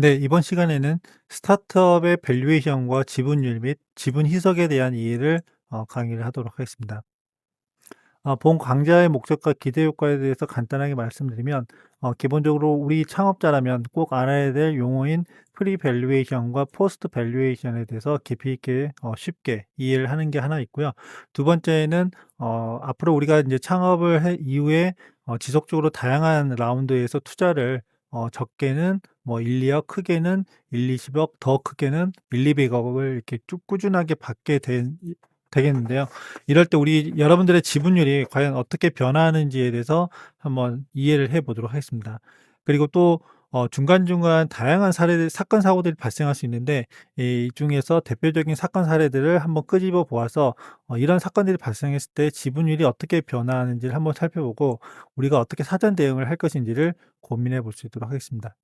네, 이번 시간에는 스타트업의 밸류에이션과 지분율 및 지분 희석에 대한 이해를 어, 강의를 하도록 하겠습니다. 어, 본 강좌의 목적과 기대 효과에 대해서 간단하게 말씀드리면 어, 기본적으로 우리 창업자라면 꼭 알아야 될 용어인 프리 밸류에이션과 포스트 밸류에이션에 대해서 깊이 있게 어, 쉽게 이해를 하는 게 하나 있고요. 두 번째는 어, 앞으로 우리가 이제 창업을 해 이후에 어, 지속적으로 다양한 라운드에서 투자를 어, 적게는 뭐 1, 2억, 크게는 1, 20억, 더 크게는 1, 200억을 이렇게 쭉 꾸준하게 받게 된, 되겠는데요. 이럴 때 우리 여러분들의 지분율이 과연 어떻게 변화하는지에 대해서 한번 이해를 해 보도록 하겠습니다. 그리고 또 어, 중간중간 다양한 사례들, 사건, 사고들이 발생할 수 있는데 이 중에서 대표적인 사건 사례들을 한번 끄집어 보아서 어, 이런 사건들이 발생했을 때 지분율이 어떻게 변화하는지를 한번 살펴보고 우리가 어떻게 사전 대응을 할 것인지를 고민해 볼 수 있도록 하겠습니다.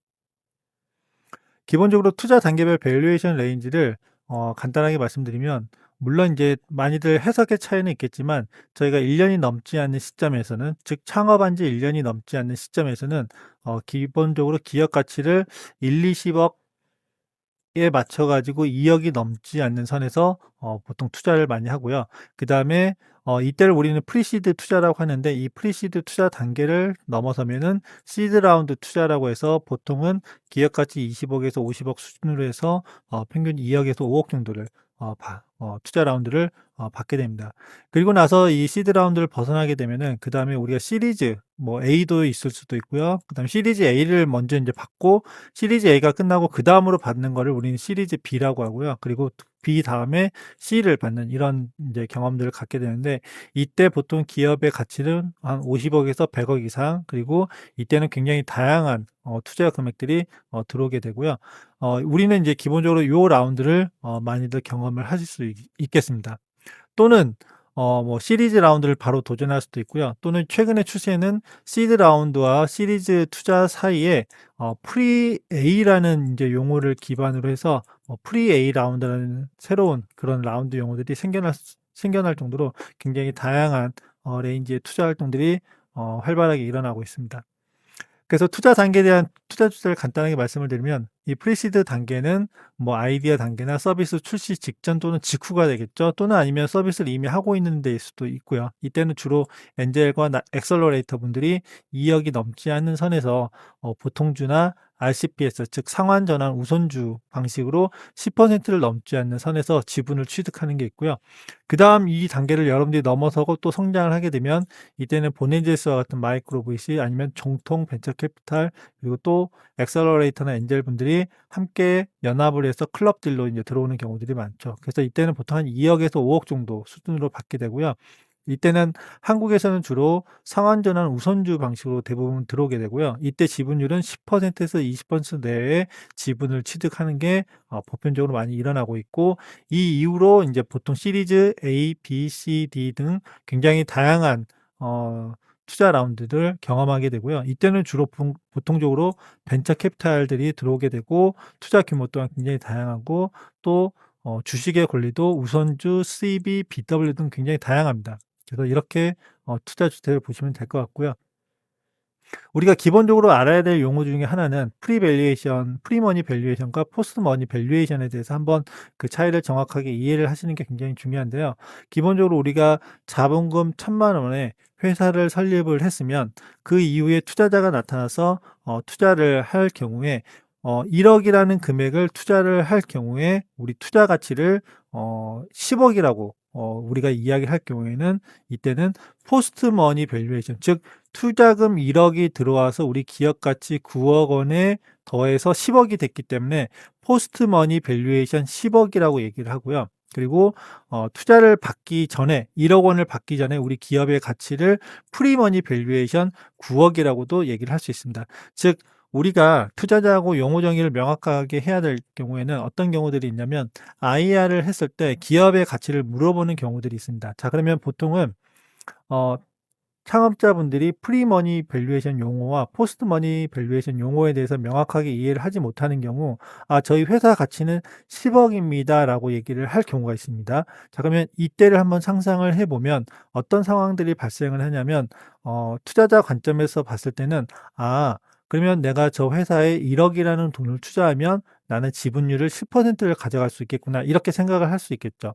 기본적으로 투자 단계별 밸류에이션 레인지를 어, 간단하게 말씀드리면 물론 이제 많이들 해석의 차이는 있겠지만 저희가 1년이 넘지 않는 시점에서는 즉 창업한 지 1년이 넘지 않는 시점에서는 어, 기본적으로 기업 가치를 1, 20억에 맞춰 가지고 2억이 넘지 않는 선에서 어, 보통 투자를 많이 하고요. 그 다음에 어, 이때를 우리는 프리시드 투자라고 하는데 이 프리시드 투자 단계를 넘어서면은 시드 라운드 투자라고 해서 보통은 기업 가치 20억에서 50억 수준으로 해서 어, 평균 2억에서 5억 정도를 어, 바, 어, 투자 라운드를 어, 받게 됩니다. 그리고 나서 이 시드 라운드를 벗어나게 되면은 그 다음에 우리가 시리즈 뭐 A도 있을 수도 있고요. 그 다음 시리즈 A를 먼저 이제 받고 시리즈 A가 끝나고 그 다음으로 받는 거를 우리는 시리즈 B라고 하고요. 그리고 B 다음에 C를 받는 이런 이제 경험들을 갖게 되는데 이때 보통 기업의 가치는 한 50억에서 100억 이상 그리고 이때는 굉장히 다양한 어, 투자 금액들이 어, 들어오게 되고요. 어, 우리는 이제 기본적으로 요 라운드를 어, 많이들 경험을 하실 수 있, 있겠습니다. 또는 어, 뭐 시리즈 라운드를 바로 도전할 수도 있고요. 또는 최근의 추세는 시드 라운드와 시리즈 투자 사이에 어, 프리 A라는 이제 용어를 기반으로 해서 어, 프리 A 라운드라는 새로운 그런 라운드 용어들이 생겨날 생겨날 정도로 굉장히 다양한 어, 레인지의 투자 활동들이 어, 활발하게 일어나고 있습니다. 그래서 투자 단계에 대한 투자 주제를 간단하게 말씀을 드리면 이 프리시드 단계는 뭐 아이디어 단계나 서비스 출시 직전 또는 직후가 되겠죠. 또는 아니면 서비스를 이미 하고 있는 데일 수도 있고요. 이때는 주로 엔젤과 엑셀러레이터 분들이 2억이 넘지 않는 선에서 어, 보통주나 RCPS 즉 상환 전환 우선주 방식으로 10%를 넘지 않는 선에서 지분을 취득하는 게 있고요. 그 다음 이 단계를 여러분들이 넘어서고 또 성장을 하게 되면 이때는 보네제스와 같은 마이크로 VC 아니면 정통 벤처 캐피탈 그리고 또 엑셀러레이터나 엔젤 분들이 함께 연합을 해서 클럽들로 이제 들어오는 경우들이 많죠. 그래서 이때는 보통 한 2억에서 5억 정도 수준으로 받게 되고요. 이때는 한국에서는 주로 상환전환 우선주 방식으로 대부분 들어오게 되고요. 이때 지분율은 10%에서 20% 내에 지분을 취득하는 게 어, 보편적으로 많이 일어나고 있고 이 이후로 이제 보통 시리즈 A, B, C, D 등 굉장히 다양한 어, 투자 라운드를 경험하게 되고요. 이때는 주로 보통적으로 벤처 캐피탈들이 들어오게 되고 투자 규모 또한 굉장히 다양하고 또 어, 주식의 권리도 우선주, CB, BW 등 굉장히 다양합니다. 그래서 이렇게 어, 투자 주택을 보시면 될 것 같고요. 우리가 기본적으로 알아야 될 용어 중에 하나는 프리밸류에이션, 프리머니 밸류에이션과 포스트머니 밸류에이션에 대해서 한번 그 차이를 정확하게 이해를 하시는 게 굉장히 중요한데요. 기본적으로 우리가 자본금 천만 원에 회사를 설립을 했으면 그 이후에 투자자가 나타나서 어, 투자를 할 경우에 어, 1억이라는 금액을 투자를 할 경우에 우리 투자 가치를 어, 10억이라고 어, 우리가 이야기할 경우에는 이때는 포스트 머니 밸류에이션 즉 투자금 1억이 들어와서 우리 기업 가치 9억 원에 더해서 10억이 됐기 때문에 포스트 머니 밸류에이션 10억이라고 얘기를 하고요. 그리고 어, 투자를 받기 전에 1억 원을 받기 전에 우리 기업의 가치를 프리머니 밸류에이션 9억이라고도 얘기를 할 수 있습니다. 즉 우리가 투자자하고 용어 정의를 명확하게 해야 될 경우에는 어떤 경우들이 있냐면 IR을 했을 때 기업의 가치를 물어보는 경우들이 있습니다. 자, 그러면 보통은 어, 창업자분들이 프리머니 밸류에이션 용어와 포스트머니 밸류에이션 용어에 대해서 명확하게 이해를 하지 못하는 경우 아 저희 회사 가치는 10억입니다 라고 얘기를 할 경우가 있습니다 자 그러면 이때를 한번 상상을 해보면 어떤 상황들이 발생을 하냐면 어, 투자자 관점에서 봤을 때는 아 그러면 내가 저 회사에 1억이라는 돈을 투자하면 나는 지분율을 10%를 가져갈 수 있겠구나. 이렇게 생각을 할 수 있겠죠.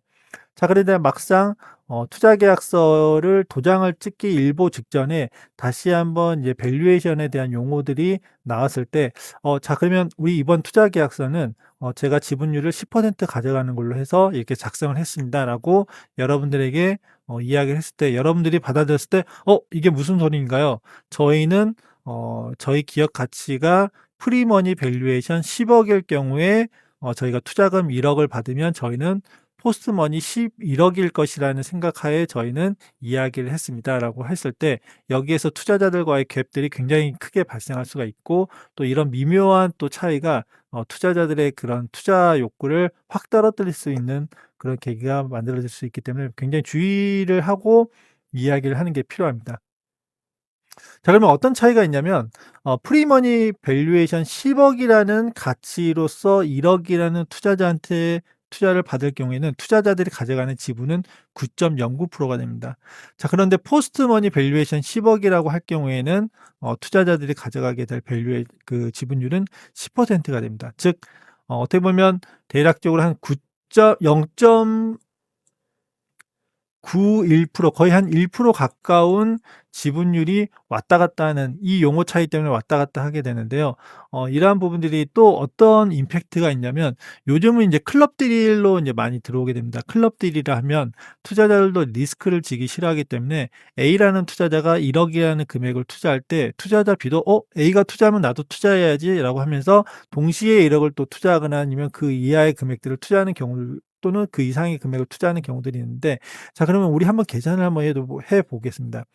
자, 그런데 막상 어, 투자 계약서를 도장을 찍기 일보 직전에 다시 한번 이제 밸류에이션에 대한 용어들이 나왔을 때, 어, 자, 그러면 우리 이번 투자 계약서는 어, 제가 지분율을 10% 가져가는 걸로 해서 이렇게 작성을 했습니다라고 여러분들에게 어, 이야기를 했을 때, 여러분들이 받아들였을 때, 어, 이게 무슨 소리인가요? 저희는 어, 저희 기업 가치가 프리머니 밸류에이션 10억일 경우에 어, 저희가 투자금 1억을 받으면 저희는 포스트머니 11억일 것이라는 생각하에 저희는 이야기를 했습니다라고 했을 때 여기에서 투자자들과의 갭들이 굉장히 크게 발생할 수가 있고 또 이런 미묘한 또 차이가 어, 투자자들의 그런 투자 욕구를 확 떨어뜨릴 수 있는 그런 계기가 만들어질 수 있기 때문에 굉장히 주의를 하고 이야기를 하는 게 필요합니다. 자, 그러면 어떤 차이가 있냐면, 어, 프리머니 밸류에이션 10억이라는 가치로서 1억이라는 투자자한테 투자를 받을 경우에는 투자자들이 가져가는 지분은 9.09%가 됩니다. 자, 그런데 포스트머니 밸류에이션 10억이라고 할 경우에는 어, 투자자들이 가져가게 될 밸류의 그 지분율은 10%가 됩니다. 즉, 어, 어떻게 보면 대략적으로 한 9.0. 91% 거의 한 1% 가까운 지분율이 왔다 갔다 하는 이 용어 차이 때문에 왔다 갔다 하게 되는데요. 어, 이러한 부분들이 또 어떤 임팩트가 있냐면 요즘은 이제 클럽 딜로 이제 많이 들어오게 됩니다. 클럽 딜이라 하면 투자자들도 리스크를 지기 싫어하기 때문에 A라는 투자자가 1억이라는 금액을 투자할 때 투자자 B도 어 A가 투자하면 나도 투자해야지라고 하면서 동시에 1억을 또 투자하거나 아니면 그 이하의 금액들을 투자하는 경우 또는 그 이상의 금액을 투자하는 경우들이 있는데 자 그러면 우리 한번 계산을 한번 해 보겠습니다.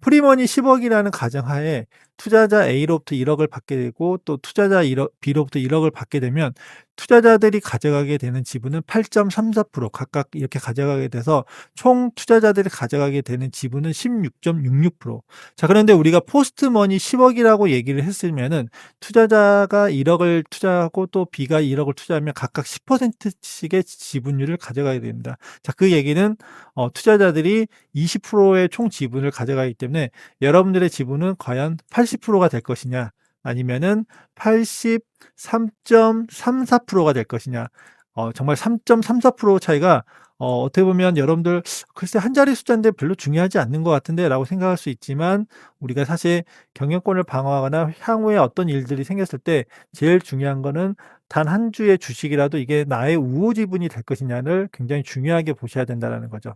프리머니 10억이라는 가정하에 투자자 A로부터 1억을 받게 되고 또 투자자 1억, B로부터 1억을 받게 되면 투자자들이 가져가게 되는 지분은 8.34% 각각 이렇게 가져가게 돼서 총 투자자들이 가져가게 되는 지분은 16.66%. 자, 그런데 우리가 포스트머니 10억이라고 얘기를 했으면은 투자자가 1억을 투자하고 또 B가 1억을 투자하면 각각 10%씩의 지분율을 가져가게 됩니다. 자, 그 얘기는 어, 투자자들이 20%의 총 지분을 가져가기 때문에 여러분들의 지분은 과연 80%가 될 것이냐 아니면은 83.34%가 될 것이냐. 어, 정말 3.34% 차이가 어, 어떻게 보면 여러분들 글쎄 한 자리 숫자인데 별로 중요하지 않는 것 같은데 라고 생각할 수 있지만 우리가 사실 경영권을 방어하거나 향후에 어떤 일들이 생겼을 때 제일 중요한 거는 단 한 주의 주식이라도 이게 나의 우호 지분이 될 것이냐를 굉장히 중요하게 보셔야 된다는 거죠.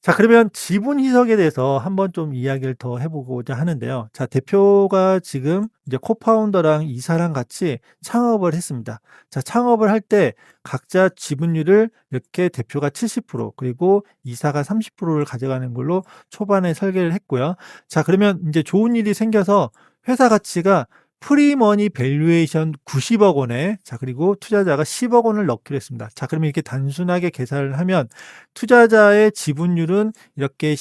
자 그러면 지분 희석에 대해서 한번 좀 이야기를 더 해 보고자 하는데요. 자 대표가 지금 이제 코파운더랑 이사랑 같이 창업을 했습니다. 자 창업을 할 때 각자 지분율을 이렇게 대표가 70% 그리고 이사가 30%를 가져가는 걸로 초반에 설계를 했고요. 자 그러면 이제 좋은 일이 생겨서 회사 가치가 프리머니 밸류에이션 90억 원에 자 그리고 투자자가 10억 원을 넣기로 했습니다. 자 그러면 이렇게 단순하게 계산을 하면 투자자의 지분율은 이렇게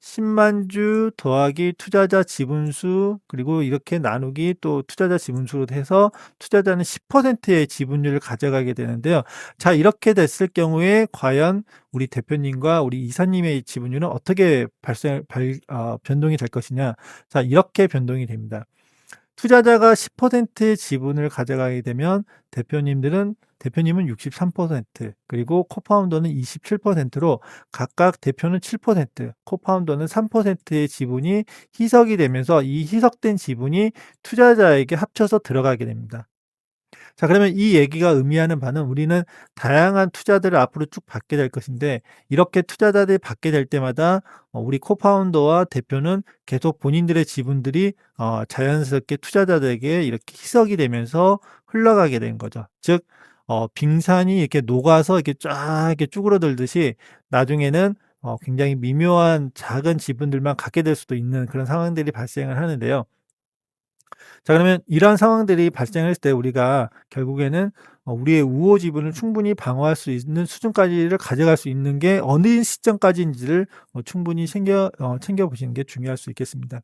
10만 주 더하기 투자자 지분수 그리고 이렇게 나누기 또 투자자 지분수로 해서 투자자는 10%의 지분율을 가져가게 되는데요. 자 이렇게 됐을 경우에 과연 우리 대표님과 우리 이사님의 지분율은 어떻게 발생 발, 어, 변동이 될 것이냐? 자 이렇게 변동이 됩니다. 투자자가 10%의 지분을 가져가게 되면 대표님들은 대표님은 63% 그리고 코파운더는 27%로 각각 대표는 7%, 코파운더는 3%의 지분이 희석이 되면서 이 희석된 지분이 투자자에게 합쳐서 들어가게 됩니다. 자, 그러면 이 얘기가 의미하는 바는 우리는 다양한 투자들을 앞으로 쭉 받게 될 것인데 이렇게 투자자들이 받게 될 때마다 어, 우리 코파운더와 대표는 계속 본인들의 지분들이 어, 자연스럽게 투자자들에게 이렇게 희석이 되면서 흘러가게 된 거죠. 즉, 어, 빙산이 이렇게 녹아서 이렇게 쫙 이렇게 쭈그러들듯이 나중에는 어, 굉장히 미묘한 작은 지분들만 갖게 될 수도 있는 그런 상황들이 발생을 하는데요. 자 그러면 이러한 상황들이 발생했을 때 우리가 결국에는 어 우리의 우호 지분을 충분히 방어할 수 있는 수준까지를 가져갈 수 있는 게 어느 시점까지인지를 어 충분히 챙겨 어 챙겨 보시는 게 중요할 수 있겠습니다.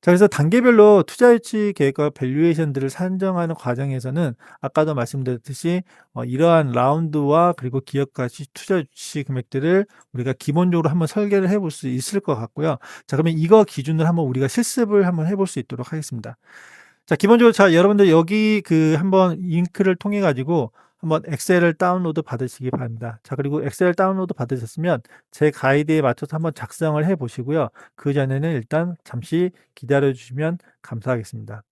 자 그래서 단계별로 투자 유치 계획과 밸류에이션들을 산정하는 과정에서는 아까도 말씀드렸듯이 어 이러한 라운드와 그리고 기업 가치 투자 유치 금액들을 우리가 기본적으로 한번 설계를 해볼 수 있을 것 같고요. 자 그러면 이거 기준으로 한번 우리가 실습을 한번 해볼 수 있도록 하겠습니다. 자 기본적으로 자 여러분들 여기 그 한번 링크를 통해 가지고 한번 엑셀을 다운로드 받으시기 바랍니다. 자 그리고 엑셀 다운로드 받으셨으면 제 가이드에 맞춰서 한번 작성을 해 보시고요. 그 전에는 일단 잠시 기다려 주시면 감사하겠습니다.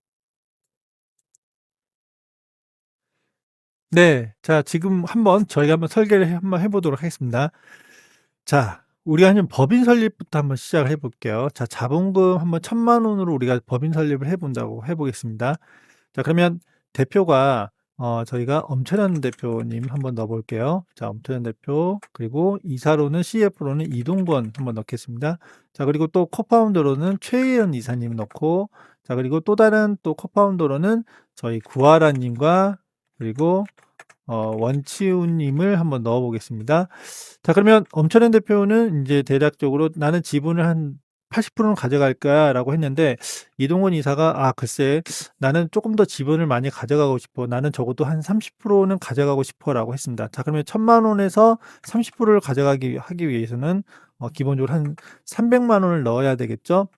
네. 자 지금 한번 저희가 한번 설계를 한번 해 보도록 하겠습니다. 자 우리가 하는 법인 설립부터 한번 시작을 해 볼게요. 자 자본금 한번 1,000,000 원으로 우리가 법인 설립을 해 본다고 해 보겠습니다. 자 그러면 대표가 어 저희가 엄철현 대표님 한번 넣어 볼게요. 자 엄철현 대표 그리고 이사로는 CF로는 이동건 한번 넣겠습니다. 자 그리고 또 코파운더로는 최혜연 이사님 넣고 자 그리고 또 다른 또 코파운더로는 저희 구하라 님과 그리고 어 원치훈 님을 한번 넣어 보겠습니다. 자 그러면 엄철현 대표는 인제 대략적으로 "나는 지분을 한 80%는 가져갈까?"라고 했는데 이동건 이사가 "아 글쎄 나는 쪼끔 더 지분을 많이 가져가고 싶어. 나는 적어도 한 30%는 가져가고 싶어."라고 했습니다. 자 그러면 1,000,000 원에서 30%를 가져가기 하기 위해서는 어 기본적으로 한 300만 원을 넣어야 되겠죠?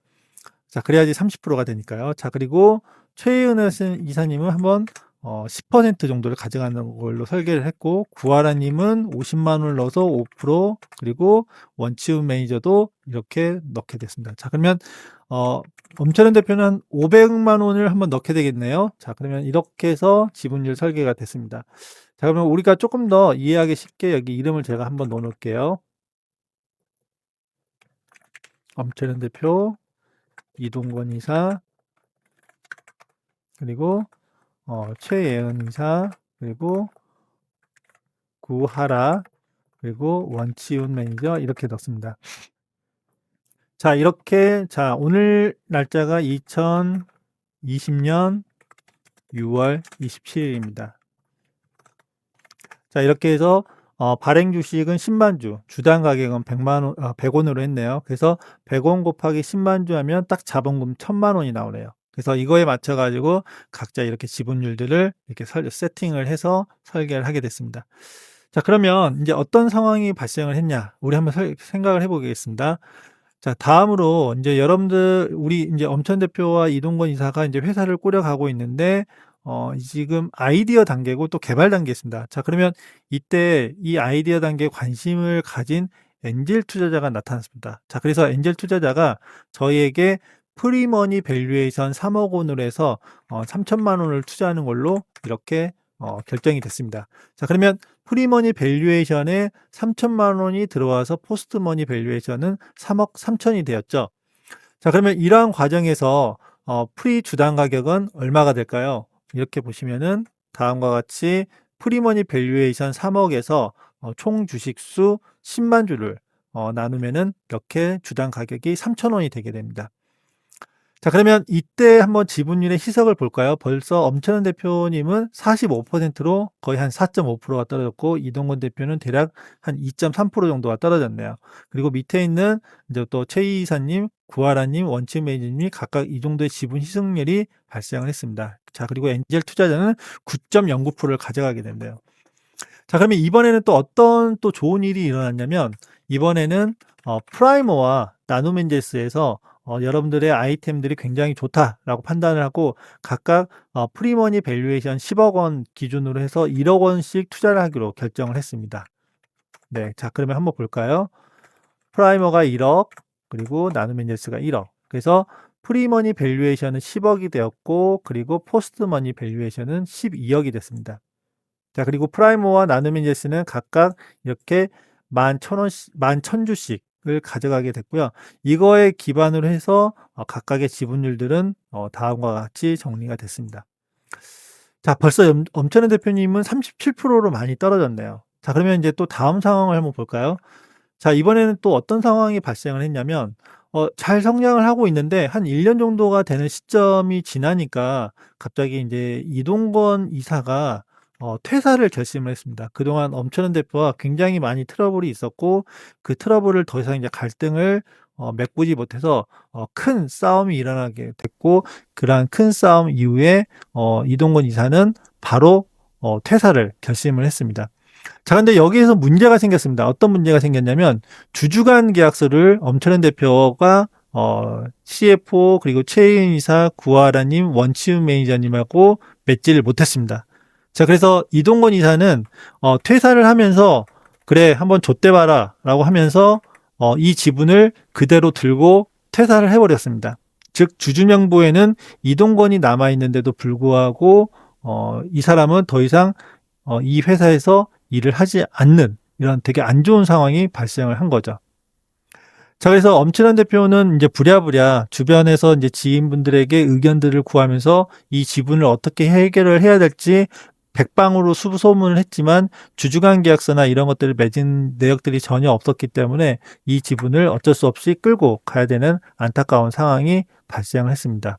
자 그래야지 30%가 되니까요. 자 그리고 최혜은 이사님은 한번 어 10% 정도를 가져가는 걸로 설계를 했고 구하라 님은 500,000 원을 넣어서 5% 그리고 원치훈 매니저도 이렇게 넣게 됐습니다. 자 그러면 어 엄철현 대표는 한 500만 원을 한번 넣게 되겠네요. 자 그러면 이렇게 해서 지분율 설계가 됐습니다. 자 그러면 우리가 쪼끔 더 이해하기 쉽게 여기 이름을 제가 한번 넣어 놓을게요. 엄철현 대표, 이동건 이사 그리고 어 최예은 이사 그리고 구하라 그리고 원치훈 매니저 이렇게 넣습니다. 자 이렇게 자 오늘 날짜가 2020년 6월 27 일입니다. 자 이렇게 해서 어 발행 주식은 100,000 주, 주당 가격은 100만 원어100 원으로 했네요. 그래서 100원 곱하기 100,000주 하면 딱 자본금 1,000,000 원이 나오네요. 그래서 이거에 맞춰 가지고 각자 이렇게 지분율들을 이렇게 설 세팅을 해서 설계를 하게 됐습니다. 자 그러면 인제 어떤 상황이 발생을 했냐 우리 한번 설 생각을 해 보겠습니다. 자 다음으로 인제 여러분들 우리 인제 엄천 대표와 이동건 이사가 인제 회사를 꾸려 가고 있는데 어 지금 아이디어 단계고 또 개발 단계에 있습니다. 자 그러면 이때 이 아이디어 단계에 관심을 가진 엔젤 투자자가 나타났습니다. 자 그래서 엔젤 투자자가 저희에게 프리머니 밸류에이션 3억 원으로 해서 어3,000,000 원을 투자하는 걸로 이렇게 어 결정이 됐습니다. 자 그러면 프리머니 밸류에이션에 3,000,000 원이 들어와서 포스트 머니 밸류에이션은 3억 3천이 되었죠. 자 그러면 이러한 과정에서 어 프리 주당 가격은 얼마가 될까요? 이렇게 보시면은 다음과 같이 프리머니 밸류에이션 3억에서 어 총 주식 수 100,000 주를 어 나누면은 이렇게 주당 가격이 3,000 원이 되게 됩니다. 자 그러면 이때 한번 지분율의 희석을 볼까요? 벌써 엄철현 대표님은 45%로 거의 한 4.5%가 떨어졌고 이동건 대표는 대략 한 2.3% 정도가 떨어졌네요. 그리고 밑에 있는 인제 또 최 이사님, 구하라 님, 원치훈 매니저님이 각각 이 정도의 지분 희석률이 발생을 했습니다. 자 그리고 엔젤 투자자는 9.09%를 가져가게 된대요. 자 그러면 이번에는 또 어떤 또 좋은 일이 일어났냐면 이번에는 어 프라이머와 나눔엔젤스에서 어 여러분들의 아이템들이 굉장히 좋다라고 판단을 하고 각각 어 프리머니 밸류에이션 10억 원 기준으로 해서 1억 원씩 투자를 하기로 결정을 했습니다. 네. 자 그러면 한번 볼까요? 프라이머가 1억 그리고 나눔엔젤스가 1억. 그래서 프리머니 밸류에이션은 10억이 되었고 그리고 포스트 머니 밸류에이션은 12억이 됐습니다. 자 그리고 프라이머와 나눔엔젤스는 각각 이렇게 11,000 원씩 11,000 주씩 을 가져가게 됐고요. 이거에 기반으로 해서 어 각각의 지분율들은 어 다음과 같이 정리가 됐습니다. 자 벌써 염 엄철현 대표님은 37%로 많이 떨어졌네요. 자 그러면 인제 또 다음 상황을 한번 볼까요? 자 이번에는 또 어떤 상황이 발생을 했냐면 어 잘 성장을 하고 있는데 한 1년 정도가 되는 시점이 지나니까 갑자기 인제 이동건 이사가 어 퇴사를 결심을 했습니다. 그동안 엄철현 대표와 굉장히 많이 트러블이 있었고 그 트러블을 더 이상 이제 갈등을 어, 메꾸지 못해서 어, 큰 싸움이 일어나게 됐고 그러한 큰 싸움 이후에 어, 이동건 이사는 바로 어, 퇴사를 결심을 했습니다. 자, 근데 여기에서 문제가 생겼습니다. 어떤 문제가 생겼냐면 주주간 계약서를 엄철현 대표가 어, CFO 그리고 최인 이사, 구하라님, 원치훈 매니저님하고 맺지를 못했습니다. 자, 그래서 이동건 이사는 어, 퇴사를 하면서 그래 한번 좆대봐라라고 하면서 어, 이 지분을 그대로 들고 퇴사를 해버렸습니다. 즉 주주명부에는 이동건이 남아 있는데도 불구하고 어, 이 사람은 더 이상 어, 이 회사에서 일을 하지 않는 이런 되게 안 좋은 상황이 발생을 한 거죠. 자, 그래서 엄친환 대표는 이제 부랴부랴 주변에서 이제 지인분들에게 의견들을 구하면서 이 지분을 어떻게 해결을 해야 될지 백방으로 수소문을 했지만 주주간 계약서나 이런 것들을 맺은 내역들이 전혀 없었기 때문에 이 지분을 어쩔 수 없이 끌고 가야 되는 안타까운 상황이 발생을 했습니다.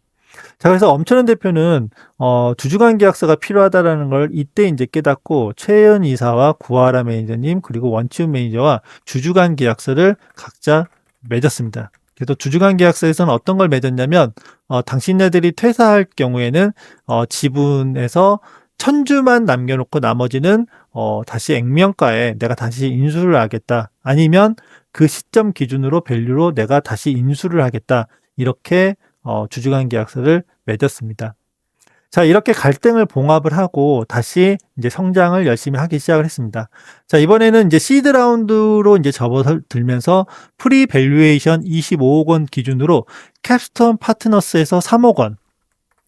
자, 그래서 엄철현 대표는 어, 주주간 계약서가 필요하다라는 걸 이때 이제 깨닫고 최현 이사와 구하라 매니저님 그리고 원치훈 매니저와 주주간 계약서를 각자 맺었습니다. 그래서 주주간 계약서에서는 어떤 걸 맺었냐면 어, 당신네들이 퇴사할 경우에는 어, 지분에서 천주만 남겨놓고 나머지는 어, 다시 액면가에 내가 다시 인수를 하겠다. 아니면 그 시점 기준으로 밸류로 내가 다시 인수를 하겠다. 이렇게 어, 주주간 계약서를 맺었습니다. 자, 이렇게 갈등을 봉합을 하고 다시 이제 성장을 열심히 하기 시작을 했습니다. 자, 이번에는 이제 시드 라운드로 이제 접어들면서 프리 밸류에이션 25억 원 기준으로 캡스톤 파트너스에서 3억 원,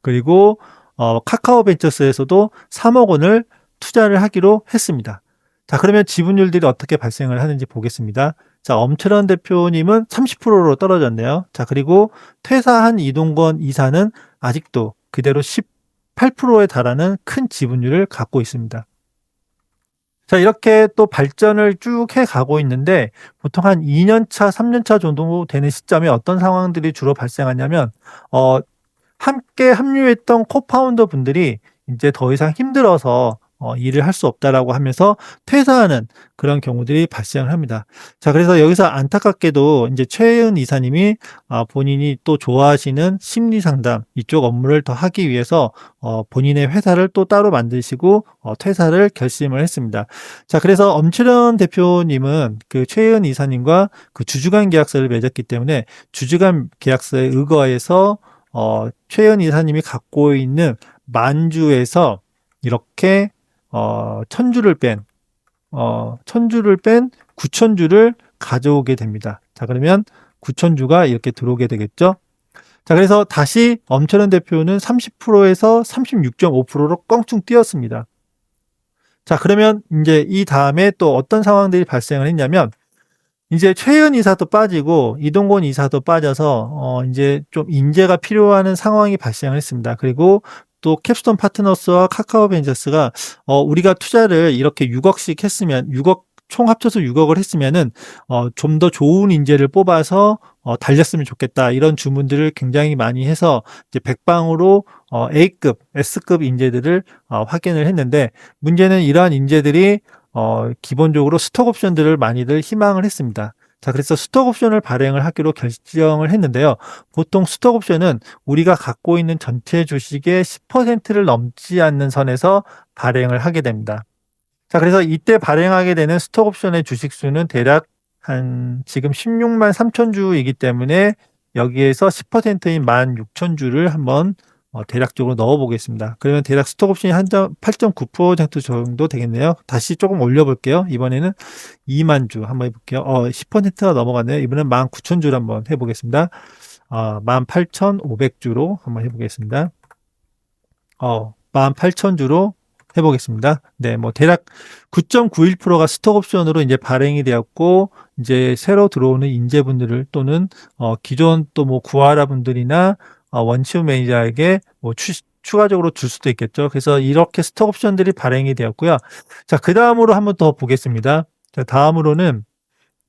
그리고 어, 카카오 벤처스에서도 3억 원을 투자를 하기로 했습니다. 자, 그러면 지분율들이 어떻게 발생을 하는지 보겠습니다. 자, 엄철원 대표님은 30%로 떨어졌네요. 자, 그리고 퇴사한 이동건 이사는 아직도 그대로 18%에 달하는 큰 지분율을 갖고 있습니다. 자, 이렇게 또 발전을 쭉 해 가고 있는데 보통 한 2년차, 3년차 정도 되는 시점에 어떤 상황들이 주로 발생하냐면, 어, 함께 합류했던 코파운더 분들이 이제 더 이상 힘들어서 어, 일을 할 수 없다라고 하면서 퇴사하는 그런 경우들이 발생을 합니다. 자, 그래서 여기서 안타깝게도 이제 최은 이사님이 어, 본인이 또 좋아하시는 심리 상담 이쪽 업무를 더 하기 위해서 어, 본인의 회사를 또 따로 만드시고 어, 퇴사를 결심을 했습니다. 자, 그래서 엄철현 대표님은 그 최은 이사님과 그 주주간 계약서를 맺었기 때문에 주주간 계약서에 의거해서 어, 최현 이사님이 갖고 있는 만주에서 이렇게 어, 천주를 뺀, 어, 천주를 뺀 구천주를 가져오게 됩니다. 자, 그러면 구천주가 이렇게 들어오게 되겠죠? 자, 그래서 다시 엄철현 대표는 30%에서 36.5%로 껑충 뛰었습니다. 자, 그러면 이제 이 다음에 또 어떤 상황들이 발생을 했냐면, 이제 최은 이사도 빠지고 이동건 이사도 빠져서 어 이제 좀 인재가 필요한 상황이 발생을 했습니다. 그리고 또 캡스톤 파트너스와 카카오 벤저스가 어 우리가 투자를 이렇게 6억씩 했으면 6억 총 합쳐서 6억을 했으면은 어 좀 더 좋은 인재를 뽑아서 어 달렸으면 좋겠다. 이런 주문들을 굉장히 많이 해서 이제 백방으로 어 A급, S급 인재들을 어 확인을 했는데 문제는 이러한 인재들이 어, 기본적으로 스톡 옵션들을 많이들 희망을 했습니다. 자, 그래서 스톡 옵션을 발행을 하기로 결정을 했는데요. 보통 스톡 옵션은 우리가 갖고 있는 전체 주식의 10%를 넘지 않는 선에서 발행을 하게 됩니다. 자, 그래서 이때 발행하게 되는 스톡 옵션의 주식 수는 대략 한 지금 16만 3천 주이기 때문에 여기에서 10%인 1만 6천 주를 한번 어, 대략적으로 넣어 보겠습니다. 그러면 대략 스톡 옵션이 한 8.9% 정도 되겠네요. 다시 조금 올려 볼게요. 이번에는 2만 주 한번 해볼게요. 어, 10%가 넘어갔네요. 이번엔 19,000주를 한번 해보겠습니다. 어, 18,500주로 한번 해보겠습니다. 어, 18,000주로 해보겠습니다. 네, 뭐 대략 9.91%가 스톡 옵션으로 이제 발행이 되었고 이제 새로 들어오는 인재분들을 또는 어, 기존 또 뭐 구하라 분들이나 어, 원치우 매니저에게 뭐 추, 추가적으로 줄 수도 있겠죠. 그래서 이렇게 스톡 옵션들이 발행이 되었고요. 자, 그 다음으로 한번 더 보겠습니다. 자, 다음으로는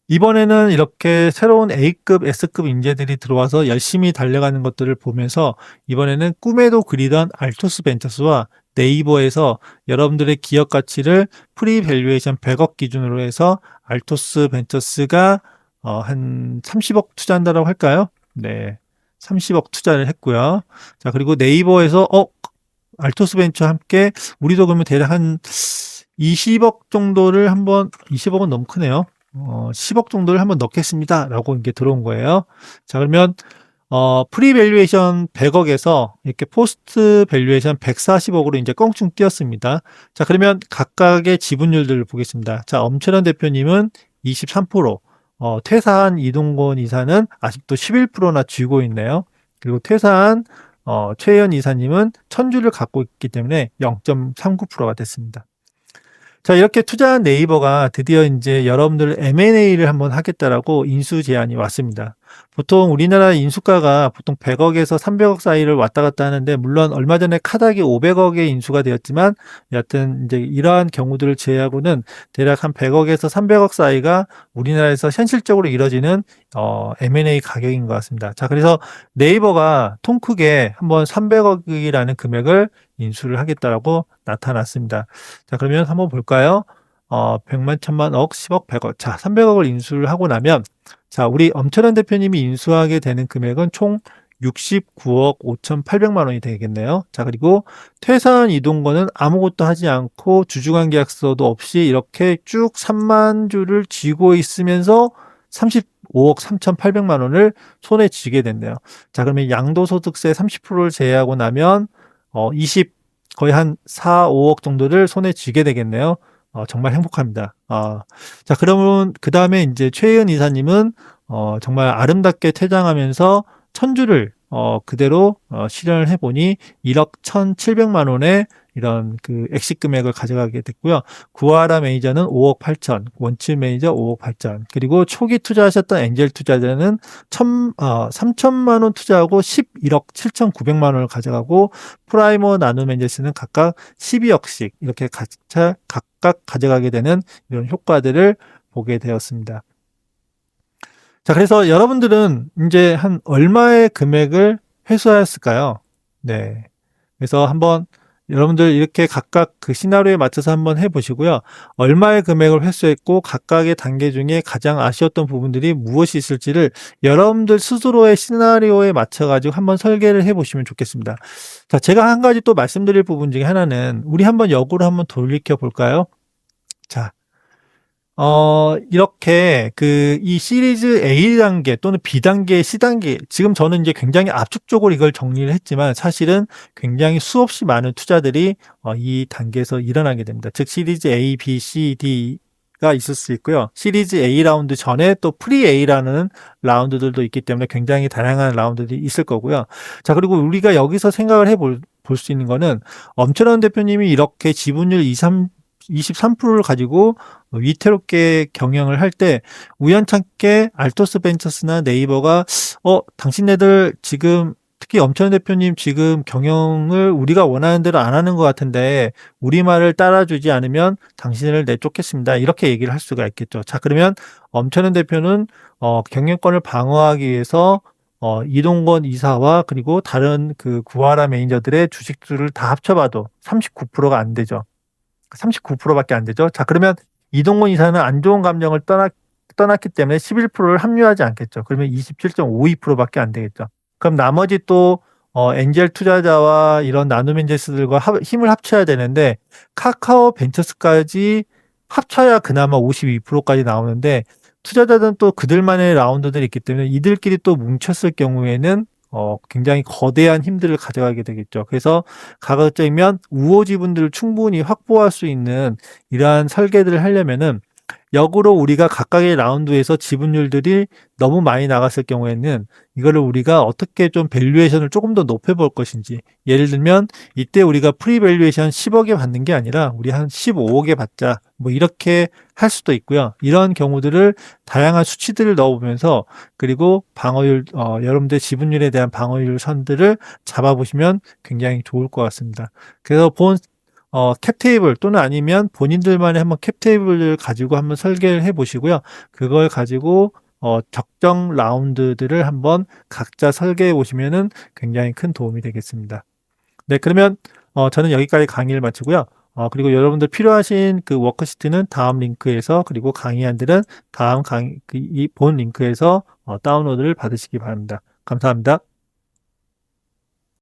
이번에는 이렇게 새로운 A급, S급 인재들이 들어와서 열심히 달려가는 것들을 보면서 이번에는 꿈에도 그리던 알토스 벤처스와 네이버에서 여러분들의 기업 가치를 프리 밸류에이션 100억 기준으로 해서 알토스 벤처스가 어, 한 30억 투자한다라고 할까요? 네. 30억 투자를 했고요. 자, 그리고 네이버에서 어 알토스 벤처 함께 우리도 그러면 대략 한 20억 정도를 한번 20억은 너무 크네요. 어, 10억 정도를 한번 넣겠습니다라고 이게 들어온 거예요. 자, 그러면 어, 프리밸류에이션 100억에서 이렇게 포스트 밸류에이션 140억으로 이제 껑충 뛰었습니다. 자, 그러면 각각의 지분율들을 보겠습니다. 자, 엄철현 대표님은 23%, 어, 퇴사한 이동건 이사는 아직도 11%나 쥐고 있네요. 그리고 퇴사한 어, 최현 이사님은 천주를 갖고 있기 때문에 0.39%가 됐습니다. 자, 이렇게 투자한 네이버가 드디어 이제 여러분들 M&A를 한번 하겠다라고 인수 제안이 왔습니다. 보통 우리나라 인수가가 보통 100억에서 300억 사이를 왔다 갔다 하는데 물론 얼마 전에 카닥이 500억에 인수가 되었지만 여하튼 이제 이러한 경우들을 제외하고는 대략 한 100억에서 300억 사이가 우리나라에서 현실적으로 이뤄지는 어, M&A 가격인 것 같습니다. 자, 그래서 네이버가 통 크게 한번 300억이라는 금액을 인수를 하겠다라고 나타났습니다. 자, 그러면 한번 볼까요? 어, 100만, 1000만, 억, 10억, 100억. 자, 300억을 인수를 하고 나면, 자, 우리 엄철현 대표님이 인수하게 되는 금액은 총 69억 5,800만 원이 되겠네요. 자, 그리고 퇴사한 이동권은 아무것도 하지 않고 주주관 계약서도 없이 이렇게 쭉 3만 주를 쥐고 있으면서 35억 3,800만 원을 손에 쥐게 된대요. 자, 그러면 양도소득세 30%를 제외하고 나면 어, 20, 거의 한 4, 5억 정도를 손에 쥐게 되겠네요. 어, 정말 행복합니다. 어, 자, 그러면 그 다음에 이제 최은 이사님은 어, 정말 아름답게 퇴장하면서 천주를 어, 그대로 어, 실현을 해보니 1억 1,700만 원의 이런 그 엑시 금액을 가져가게 됐고요. 구하라 매니저는 5억 8천, 원칠 매니저 5억 8천, 그리고 초기 투자하셨던 엔젤 투자자는 1 어, 3천만 원 투자하고 11억 7천9백만 원을 가져가고 프라이머 나눔 엔젤스는 각각 12억씩 이렇게 각자, 각각 가져가게 되는 이런 효과들을 보게 되었습니다. 자, 그래서 여러분들은 이제 한 얼마의 금액을 회수하였을까요? 네. 그래서 한번 여러분들 이렇게 각각 그 시나리오에 맞춰서 한번 해보시고요. 얼마의 금액을 회수했고 각각의 단계 중에 가장 아쉬웠던 부분들이 무엇이 있을지를 여러분들 스스로의 시나리오에 맞춰가지고 한번 설계를 해보시면 좋겠습니다. 자, 제가 한 가지 또 말씀드릴 부분 중에 하나는 우리 한번 역으로 한번 돌이켜 볼까요? 자, 어, 이렇게 그 이 시리즈 A 단계 또는 B 단계, C 단계 지금 저는 이제 굉장히 압축적으로 이걸 정리를 했지만 사실은 굉장히 수없이 많은 투자들이 어, 이 단계에서 일어나게 됩니다. 즉 시리즈 A, B, C, D 가 있을 수 있고요. 시리즈 A 라운드 전에 또 프리 A라는 라운드들도 있기 때문에 굉장히 다양한 라운드들이 있을 거고요. 자, 그리고 우리가 여기서 생각을 해볼 볼 수 있는 거는 엄철원 대표님이 이렇게 지분율 2, 3 23%를 가지고 위태롭게 경영을 할 때 우연찮게 알토스 벤처스나 네이버가 어 당신네들 지금 특히 엄천 대표님 지금 경영을 우리가 원하는 대로 안 하는 것 같은데 우리 말을 따라주지 않으면 당신을 내쫓겠습니다. 이렇게 얘기를 할 수가 있겠죠. 자 그러면 엄천현 대표는 어, 경영권을 방어하기 위해서 어, 이동건 이사와 그리고 다른 그 구하라 매니저들의 주식들을 다 합쳐봐도 39%가 안 되죠. 39%밖에 안 되죠. 자, 그러면 이동건 이사는 안 좋은 감정을 떠나, 떠났기 때문에 11%를 합류하지 않겠죠. 그러면 27.52%밖에 안 되겠죠. 그럼 나머지 또 어, 엔젤 투자자와 이런 나눔 엔젤스들과 합, 힘을 합쳐야 되는데 카카오 벤처스까지 합쳐야 그나마 52%까지 나오는데 투자자들은 또 그들만의 라운드들이 있기 때문에 이들끼리 또 뭉쳤을 경우에는 어, 굉장히 거대한 힘들을 가져가게 되겠죠. 그래서 가급적이면 우호 지분들을 충분히 확보할 수 있는 이러한 설계들을 하려면은 역으로 우리가 각각의 라운드에서 지분율들이 너무 많이 나갔을 경우에는 이거를 우리가 어떻게 좀 밸류에이션을 조금 더 높여볼 것인지 예를 들면 이때 우리가 프리 밸류에이션 10억에 받는 게 아니라 우리 한 15억에 받자 뭐 이렇게 할 수도 있고요. 이런 경우들을 다양한 수치들을 넣어보면서 그리고 방어율 어, 여러분들 지분율에 대한 방어율 선들을 잡아보시면 굉장히 좋을 것 같습니다. 그래서 본 어, 캡 테이블 또는 아니면 본인들만의 한번 캡 테이블을 가지고 한번 설계를 해 보시고요. 그걸 가지고 어, 적정 라운드들을 한번 각자 설계해 보시면은 굉장히 큰 도움이 되겠습니다. 네, 그러면 어, 저는 여기까지 강의를 마치고요. 어 그리고 여러분들 필요하신 그 워크시트는 다음 링크에서 그리고 강의안들은 다음 강의 그 이 본 링크에서 어 다운로드를 받으시기 바랍니다. 감사합니다.